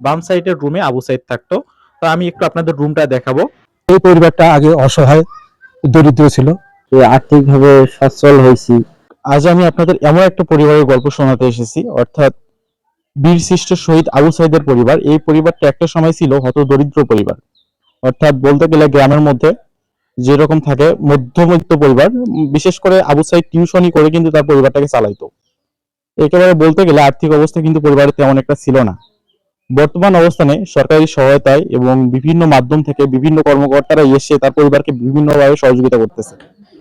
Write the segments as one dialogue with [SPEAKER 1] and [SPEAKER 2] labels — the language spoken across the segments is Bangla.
[SPEAKER 1] বাম সাইডের রুমে আবু সাইদ থাকতো। তো আমি একটু আপনাদের রুমটা দেখাবো।
[SPEAKER 2] এই পরিবারটা আগে অসহায় দরিদ্র ছিল।
[SPEAKER 3] আর্থিকভাবে সচ্ছল হয়েছি।
[SPEAKER 1] আজ আমি আপনাদের এমন একটা পরিবারের গল্প শোনাতে এসেছি অর্থাৎ বীর শ্রেষ্ঠ শহীদ আবু সাইদের পরিবার। এই পরিবারটা একটা সময় ছিল হত দরিদ্র পরিবার। অর্থাৎ বলতে গেলে গ্রামের মধ্যে যেরকম থাকে মধ্যবিত্ত পরিবার বিশেষ করে আবু সাইদ টিউশনই করে কিন্তু তার পরিবারটাকে চালাইতো। একেবারে বলতে গেলে আর্থিক অবস্থা কিন্তু পরিবারের তেমন একটা ছিল না। বর্তমান অবস্থানে সরকারি সহায়তায় এবং বিভিন্ন মাধ্যম থেকে বিভিন্ন কর্মকর্তারা এসে তার পরিবারকে বিভিন্নভাবে সহযোগিতা করতেছে।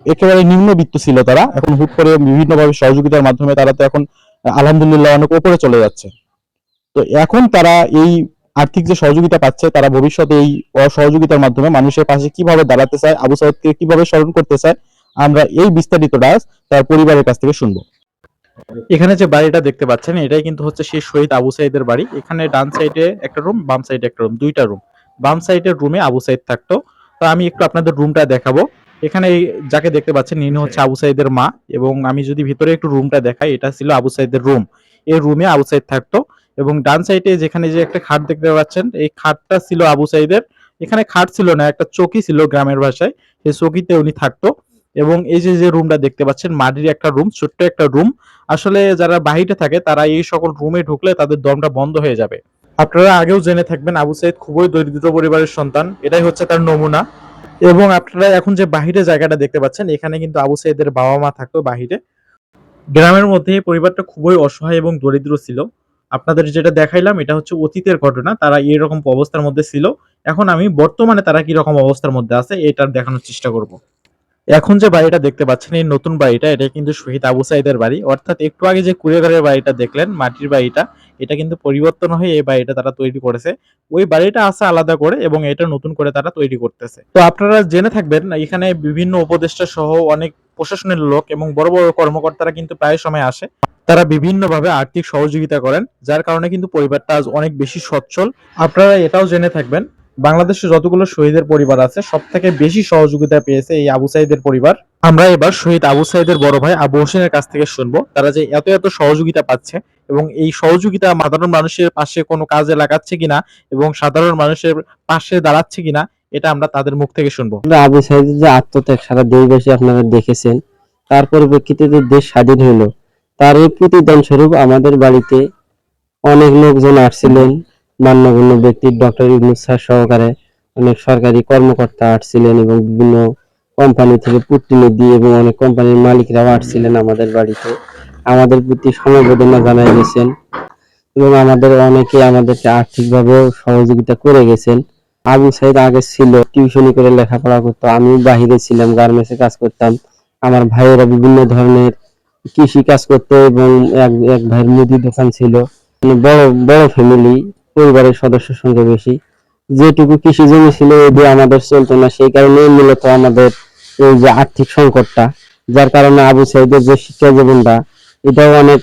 [SPEAKER 1] একেবারে নিম্নবিত্ত ছিল তারা এখন হুট করে বিভিন্নভাবে সহযোগিতার মাধ্যমে তারা তো এখন আলহামদুলিল্লাহ অনেক উপরে চলে যাচ্ছে। তো এখন তারা এই আর্থিক যে সহযোগিতা পাচ্ছে, তারা ভবিষ্যতে এই অসহযোগিতার মাধ্যমে মানুষের পাশে কীভাবে দাঁড়াতে চায়, আবু সাইদকে কীভাবে স্মরণ করতে চায়, আমরা এই বিস্তারিতটা তার পরিবারের কাছ থেকে শুনব। এখানে যে বাড়িটা দেখতে পাচ্ছেন, এটাই কিন্তু হচ্ছে সেই শহীদ আবু সাইদের বাড়ি। এখানে ডান সাইডে একটা রুম বাম সাইডে একটা রুম দুইটা রুম বাম সাইডের রুমে আবু সাইদ থাকতো। তো আমি একটু আপনাদের রুমটা দেখাবো। এখানে যাকে দেখতে পাচ্ছেন, ইনি হচ্ছে আবু সাইদের মা এবং আমি যদি ভিতরে একটু রুমটা দেখাই, এটা ছিল আবু সাইদের রুম এই রুমে আবু সাইদ থাকতো এবং ডান সাইডে যেখানে যে একটা খাট দেখতে পাচ্ছেন, এই খাটটা ছিল আবু সাইদের। এখানে খাট ছিল না, একটা চৌকি ছিল গ্রামের ভাষায়। সেই চৌকিতে উনি থাকতো। এবং এই যে যে রুমটা দেখতে পাচ্ছেন, মাটির একটা রুম ছোট্ট একটা রুম আসলে যারা বাহিরে থাকে, তারা এই সকল রুমে ঢুকলে তাদের দমটা বন্ধ হয়ে যাবে। আপনারা আগেও জেনে থাকবেন, আবু সাইদ খুবই দরিদ্র পরিবারের সন্তান। এটাই হচ্ছে তার নমুনা। এবং আপনারা এখন যে বাহিরে জায়গাটা দেখতে পাচ্ছেন, এখানে কিন্তু আবু সাইদের বাবা মা থাকতো বাহিরে। গ্রামের মধ্যে পরিবারটা খুবই অসহায় এবং দরিদ্র ছিল। আপনাদের যেটা দেখাইলাম, এটা হচ্ছে অতীতের ঘটনা। তারা এরকম অবস্থার মধ্যে ছিল। এখন আমি বর্তমানে তারা কি রকম অবস্থার মধ্যে আছে, এটার দেখানোর চেষ্টা করব। এখন যে বাড়িটা দেখতে পাচ্ছেন, এই নতুন বাড়িটা, এটা কিন্তু শহীদ আবু সাইদের বাড়ি। অর্থাৎ একটু আগে যে কুড়েঘরের বাড়িটা দেখলেন, মাটির বাড়িটা, এটা কিন্তু পরিবর্তন হয়ে এই বাড়িটা তারা তৈরি করেছে। ওই বাড়িটা আছে আলাদা করে এবং এটা নতুন করে তারা তৈরি করতেছে। তো আপনারা জেনে থাকবেন, এখানে বিভিন্ন উপদেষ্টা সহ অনেক প্রশাসনের লোক এবং বড় বড় কর্মকর্তারা কিন্তু প্রায় সময় আসে। তারা বিভিন্নভাবে আর্থিক সহযোগিতা করেন, যার কারণে কিন্তু পরিবারটা আজ অনেক বেশি সচ্ছল। আপনারা এটাও জেনে থাকবেন বাংলাদেশে যতগুলো শহীদের পরিবার আছে সব থেকে বেশি সহযোগিতা পেয়েছে এই আবু সাইদের পরিবার। আমরা এবার শহীদ আবু সাইদের বড় ভাই আবু হোসেনের কাছ থেকে শুনব। তারা যে এত এত সহযোগিতা পাচ্ছে এবং এই সহযোগিতা সাধারণ মানুষের পাশে কোনো কাজে লাগাচ্ছে কিনা এবং সাধারণ মানুষের পাশে দাঁড়াচ্ছে কিনা, এটা আমরা তাদের মুখ থেকে শুনব।
[SPEAKER 3] আবু সাইদের যে আত্মত্যাগ সারা দেশবাসী আপনারা দেখেছেন, তার পরিপ্রেক্ষিতে যে দেশ স্বাধীন হলো তার এই প্রতিদান স্বরূপ আমাদের বাড়িতে অনেক লোকজন আসছিলেন। মান্যগণ্য ব্যক্তি ডক্টর ইবনুস স্যার সহকারে অনেক সরকারি কর্মকর্তা আসছিলেন এবং বিভিন্ন কোম্পানি থেকে প্রতিনিধি এবং অনেক কোম্পানির মালিকরাও আসছিলেন আমাদের বাড়িতে। আমাদের প্রতি সমবেদনা জানাই গেছেন এবং আমাদের অনেকে আমাদেরকে আর্থিকভাবেও সহযোগিতা করে গেছেন। আবু সাইদ আগে ছিল, টিউশনি করে লেখাপড়া করতো আমি বাহিরে ছিলাম, গার্মেন্টসে কাজ করতাম। আমার ভাইয়েরা বিভিন্ন ধরনের কৃষি কাজ করতো এবং এক এক ভাইয়ের মুদি দোকান ছিল। মানে বড় বড় ফ্যামিলি পরিবারের সদস্যের সঙ্গে বেশি। যেটুকু কৃষি জমি ছিল দিয়ে আমাদের চলতো না। সেই কারণে মূলত আমাদের এই যে আর্থিক সংকটটা, যার কারণে আবু সাইদের যে শিক্ষা জীবনটা, এটাও অনেক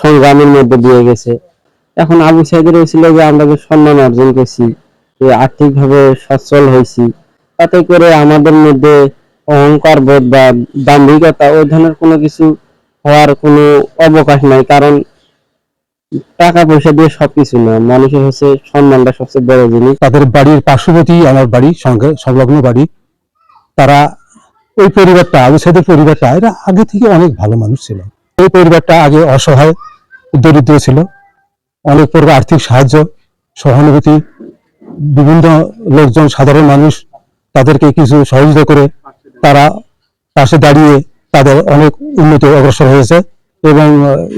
[SPEAKER 3] সংগ্রামের মধ্যে দিয়ে গেছে। এখন আবু সাইদের ছিল যে আমরা যে সম্মান অর্জন করছি আর্থিকভাবে সচ্ছল হয়েছি, তাতে করে আমাদের মধ্যে অহংকার বোধ বা দাম্ভিকতা, ওই ধরনের কোনো কিছু হওয়ার কোনো অবকাশ নাই। কারণ টাকা পয়সা দিয়ে সবকিছু না। মানুষের হচ্ছে সম্মানটা সবচেয়ে বড় জিনিস।
[SPEAKER 2] তাদের বাড়ির পার্শ্ববর্তী, আমার বাড়ি সঙ্গে সংলগ্ন বাড়ি, তারা ওই পরিবারটা, আবু সাইদের পরিবারটা, এরা আগে থেকে অনেক ভালো মানুষ ছিল। এই পরিবারটা আগে অসহায়, দরিদ্র ছিল। অনেক প্রকার আর্থিক সাহায্য, সহানুভূতি, বিভিন্ন লোকজন, সাধারণ মানুষ তাদেরকে কিছু সহযোগিতা করে তারা পাশে দাঁড়িয়ে তাদের অনেক উন্নতি অগ্রসর হয়েছে এবং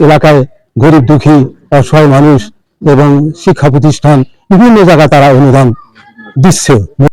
[SPEAKER 2] এলাকায় গরিব দুঃখী অসহায় মানুষ এবং শিক্ষা প্রতিষ্ঠান বিভিন্ন জায়গায় তারা অনুদান দিচ্ছে।